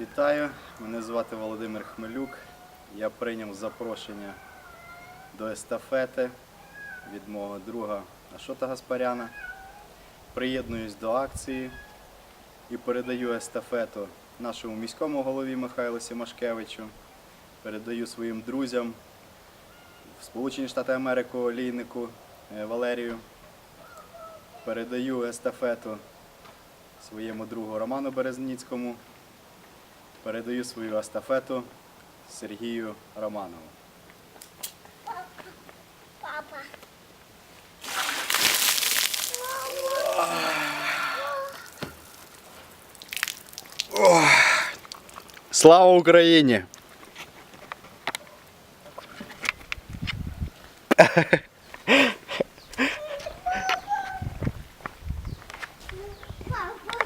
Вітаю, мене звати Володимир Хмелюк. Я прийняв запрошення до естафети від мого друга Ашота Гаспаряна. Приєднуюсь до акції і передаю естафету нашому міському голові Михайлу Сімашкевичу. Передаю своїм друзям в Сполучені Штати Америки олійнику е, Валерію. Передаю естафету своєму другу Роману Березніцькому передаю свою естафету Сергію Романову. Слава Україні! Папа.